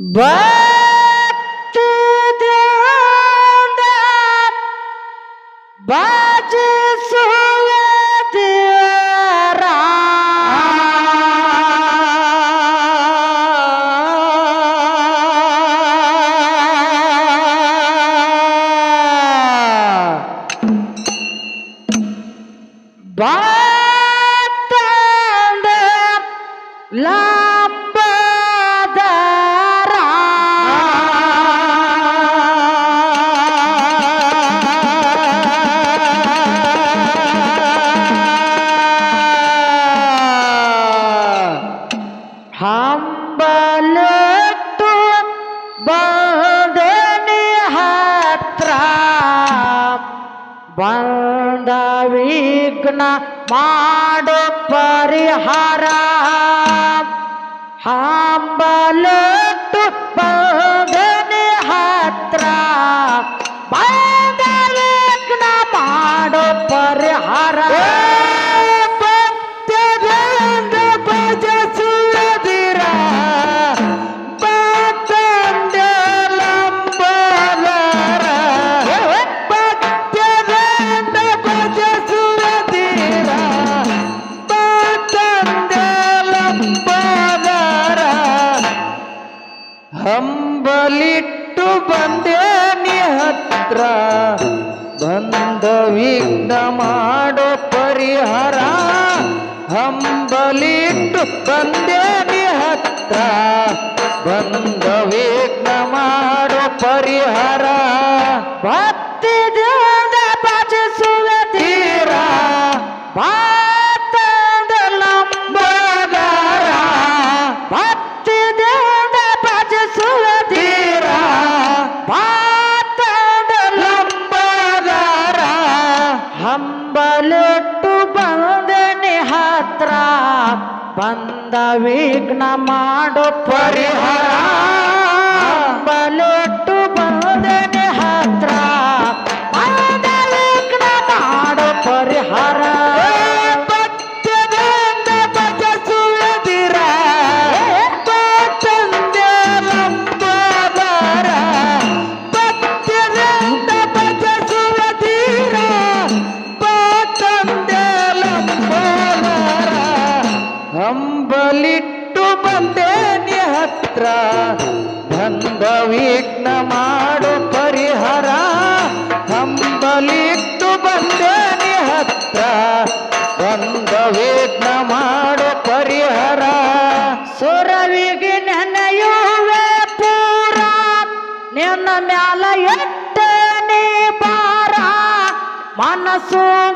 Bye. ಮಾಡು ಪರಿಹಾರ. ಹಾಂಬಲು Vai! ಭವಿಘ್ನ ಮಾಡು ಪರಿಹರ. ಹಂಬಲಿತ್ತು ಬಂದೇನಿ ಹತ್ರ. ಬಂದ ವಿಘ್ನ ಮಾಡು ಪರಿಹರ. ಸುರವಿಗೆ ನೆನೆಯುವೆ ಪೂರ. ನಿನ್ನ ಮ್ಯಾಲ ಎತ್ತೇನೆ ಬಾರ ಮನಸ್ಸು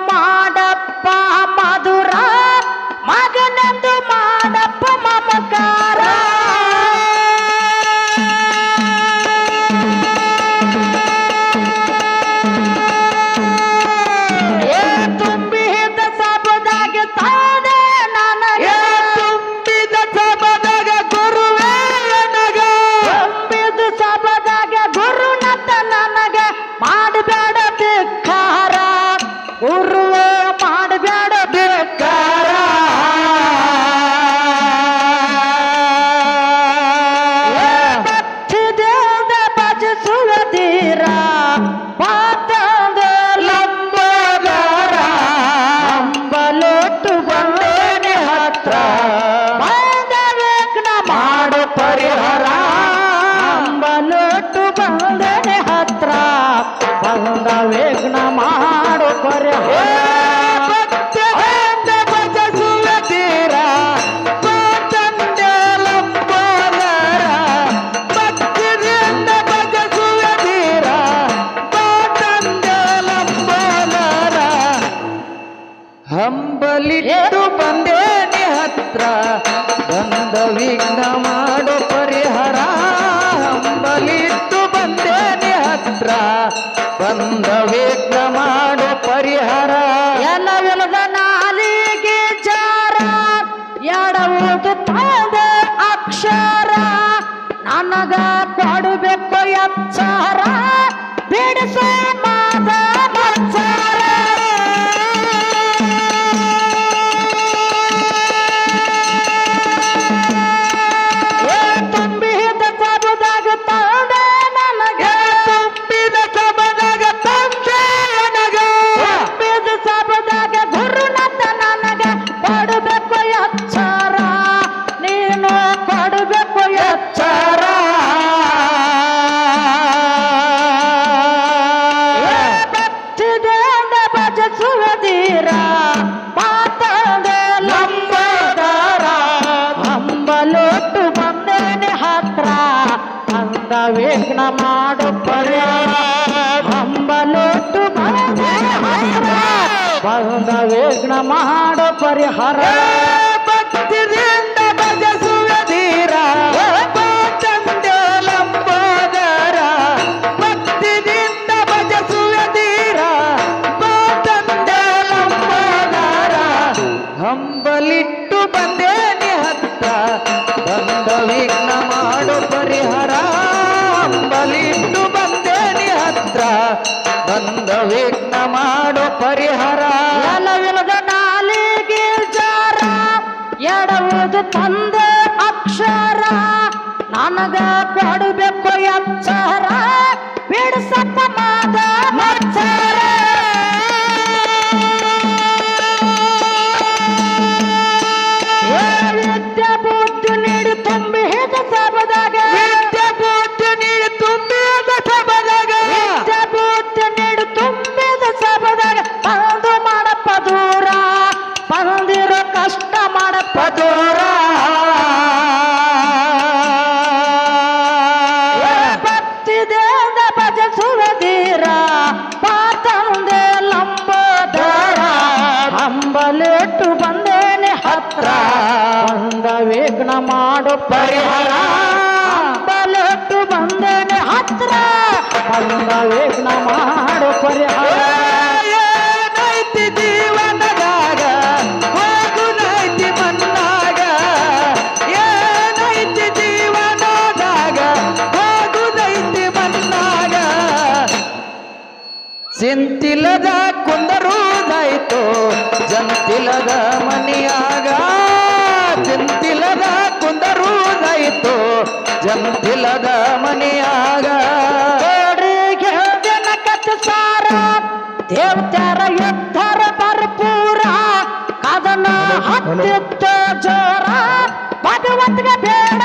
Magal. ಬಂದ ಮಾಡು ಪರಿಹಾರ. ಹಂಬಲೊಟ್ಟು ಬಂದೆ ವಿಘ್ನ ಮಾಡು ಪರಿಹಾರ. ಭಕ್ತಿಯಿಂದ ಭಜಸುವ ಧೀರ. ತಂದೆ ಲಂಬೋದರ. ಭಕ್ತಿಯಿಂದ ಭಜಸುವ ಧೀರ. ತಂದೆ ಲಂಬೋದರ. ಹಂಬಲಿಟ್ಟು ಬಂದೇನಿ ಹತ್ತ. ಬಂದ ವಿಘ್ನ ಮಾಡು ಪರಿಹಾರ. ಹಂಬಲಿಟ್ಟು ಬಂದೇನಿ ಹತ್ರ. ಬಂದ ವಿಘ್ನ ಮಾಡು ಪರಿಹಾರ. ಎಲವಿಲದ ನಾಲಿಗೆ ಜಾರ ಎಡವುದು ತಂದೆ ಅಕ್ಷರ. ನನಗ ಕೊಡಬೇಕು ಎಚ್ಚರ, ಬಿಡಿಸಪ್ಪ ಮಾದ ಮತ್ಸರ ಮಾಡು ಪರಿಹಾರ. ಬಲಟ್ಟು ಬಂದೇನೆ ಹತ್ರ. ಅಲ್ಲಿಂದ ವಿಘ್ನ ಮಾಡು ಪರಿಹಾರ. ಏನೈತಿ ಜೀವನದಾಗ? ಜಂತಿಲದ ನೈತಿ ಜಂತಿಲದ ಮನೆಯಾಗ. ಸಾರ ದೇವತ್ಯಾರ ಯುದ್ಧರ ಭರ್ಪೂರ ಕದನ ಹತ್ತಿತ್ತ ಜೋರ. ಭಗವಂತಗೆ ಬೇಡ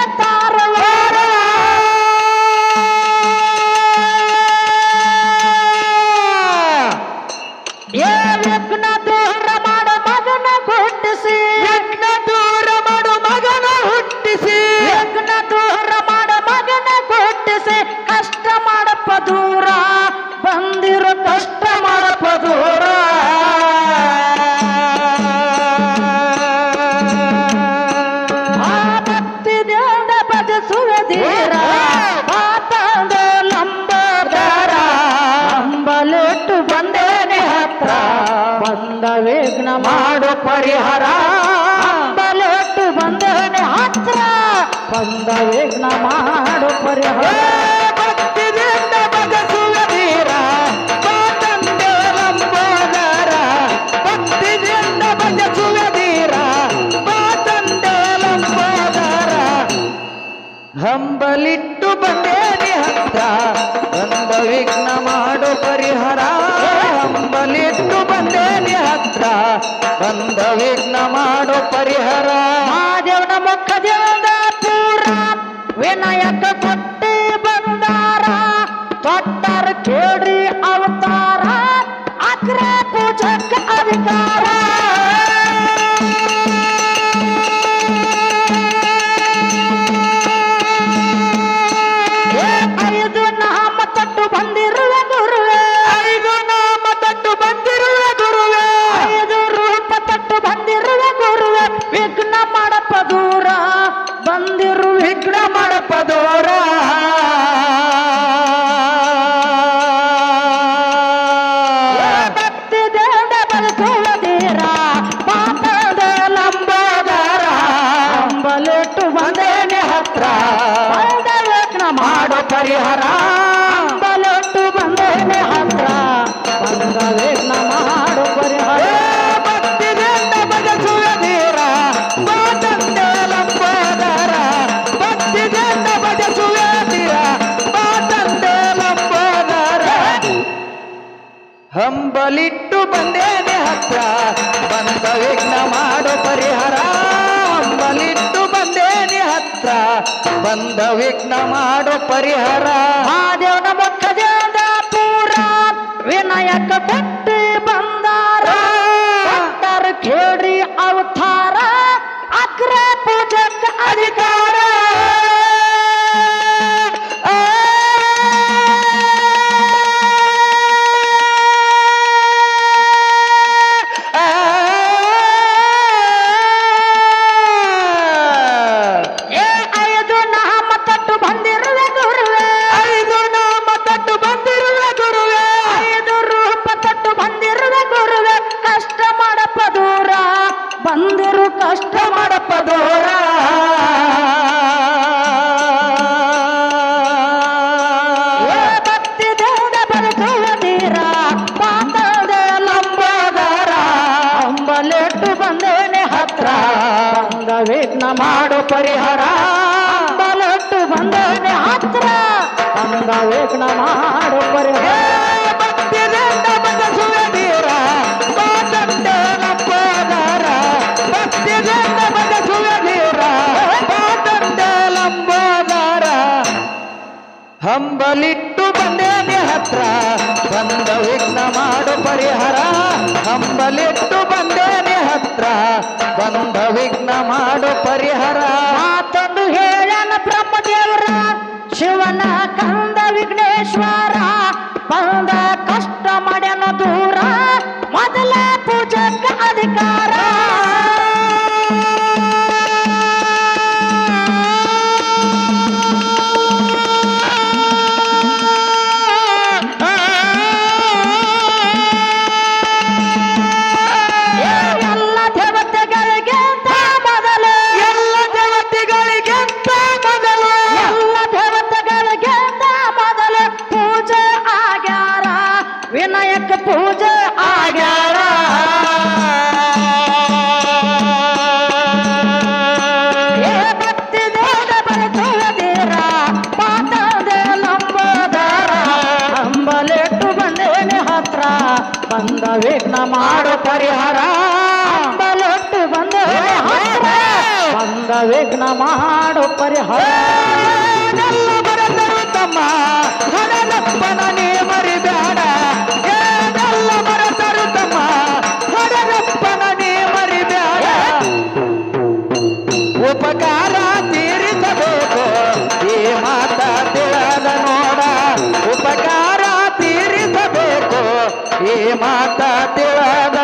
ಬಂದ ವಿಘ್ನ ಮಾಡು ಪರಿಹಾರ. ಅಂಬಲಿಟ್ಟು ಬಂದೇನೆ ಹತ್ರ. ಬಂದ ವಿಘ್ನ ಮಾಡು ಪರಿಹಾರ. ಭಕ್ತಿದಿಂದ ಬಗಸುವ ಧೀರ ಮಾತಂದೆ ಲಂಬೋದರ ಭಕ್ತಿದಿಂದ ಬಗಸುವ ಧೀರ ಮಾತಂದೆ ಲಂಬೋದರ ಹಂಬಲಿಟ್ಟು ಬಂದೇನಿ ಹತ್ತ ಬಂದ ವಿಘ್ನ ಮಾಡು ಪರಿಹಾರ. ಹಂಬಲಿಟ್ಟು ಬಂದೇನಿ ಹತ್ರ ಬಂದ ವಿಘ್ನ ಮಾಡೋ ಪರಿಹಾರ. ಮಹಾದೇವನ ದೇವದ ಪೂರ ವಿನಾಯಕ ಬಂದ ವಿಘ್ನ ಮಾಡು ಪರಿಹಾರ. ಮಹಾದೇವನ ಮುಖದಿಂದ ಪೂರ ವಿನಾಯಕ ಕೊಟ್ಟಿ ಬಂದಾರ. ಭಕ್ತರ ತೀರ ಮಾತಂದೆ ಲಂಬೋದರ ಹಂಬಲಿಟ್ಟು ಬಂದೇನೆ ಹತ್ರ ಬಂದ ವಿಘ್ನ ಮಾಡು ಪರಿಹಾರ. ಹಂಬಲಿಟ್ಟು ಬಂದೇನೆ ಹತ್ರ ಬಂದ ವಿಘ್ನ ಮಾಡು ಪರಿಹಾರ. ಮಾತೊಂದು ಹೇಳನ ಬ್ರಹ್ಮದೇವರ ಶಿವನ ಕಂದ ವಿಘ್ನೇಶ್ವರ ಬಂದ ಕಷ್ಟ ಮಾಡ್ಯನ ದೂರ. ಮೊದಲ ಪೂಜಕ ಅಧಿಕಾರ ವಿಘ್ನ ಮಾಡು ಪರಿಹಾರ. ತಮ್ಮ ಹಣದಪ್ಪನ ನೀ ಮರಿಬೇಡ. ಏನೆಲ್ಲ ಬರೆದರು ತಮ್ಮ ಹಣದಪ್ಪನ ನೀ ಮರಿಬೇಡ. ಉಪಕಾರ ತೀರಿಸಬೇಕು. ಈ ಮಾತ ತಿಳಿದ ನೋಡ. ಉಪಕಾರ ತೀರಿಸಬೇಕು. ಈ ಮಾತ ತಿಳಿದ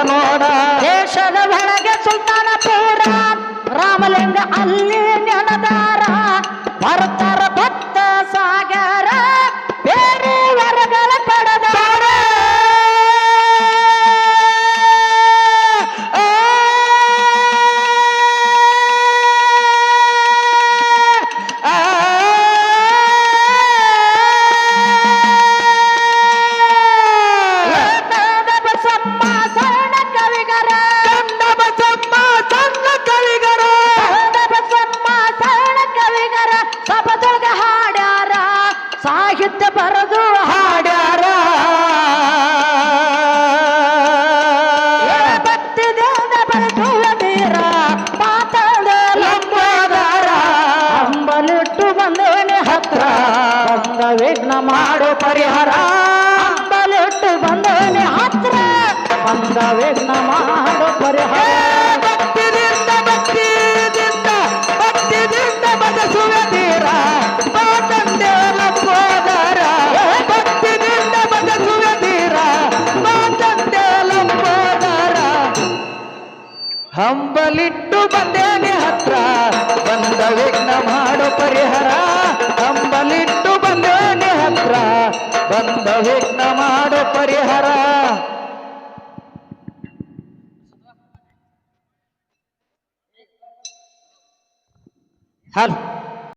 ಮಾಡು ಪರಿಹಾರ ಅಂಬಲಿಟ್ಟು ಬಂದೇನೆ ಹತ್ರ. ಬಂದವೇ ನಮ ಪರಿಹಾರ. ಭಕ್ತಿದಿಂದ ಭಕ್ತಿದಿಂದ ಭಕ್ತಿದಿಂದ ಬದಸುವೆ ತೀರ. ಲಂಬೋದರ ಭಕ್ತಿದಿಂದ ಬದಸುವೆ ತೀರ. ಲಂಬೋದರ ಹಂಬಲಿಟ್ಟು ಬಂದೇನೆ ಹತ್ರ. ಬಂದ ವಿಘ್ನ ಮಾಡೋ ಪರಿಹಾರ. ಹಂಬಲಿಟ್ಟು ವಿಘ್ನ ಮಾಡು ಪರಿಹಾರ ಹಲ್